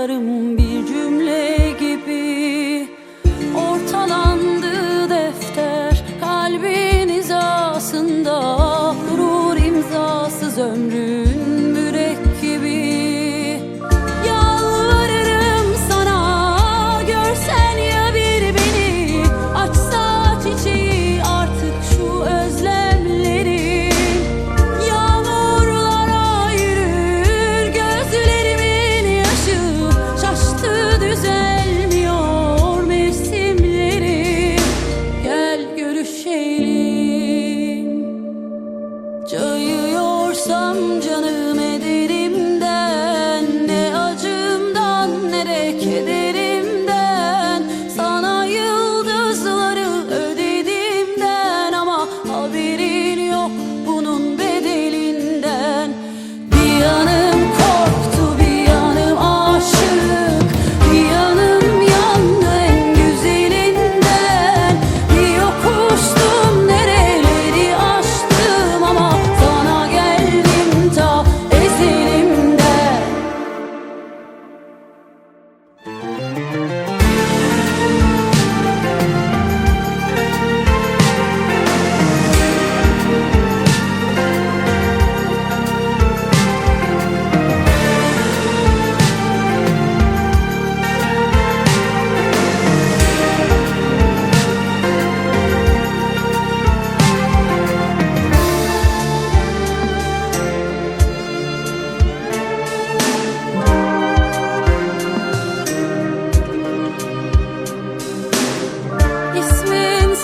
yarım bir cümle gibi. Ortalandı defter kalbin hizasında Gurur imzasız ömrü. come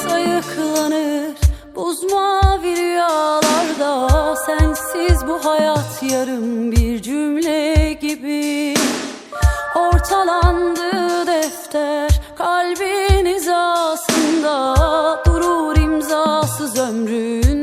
sayıklanır. Buz mavi rüyalarda Sensiz bu hayat yarım bir cümle gibi. Ortalandı defter kalbin hizasında Durur imzasız ömrün.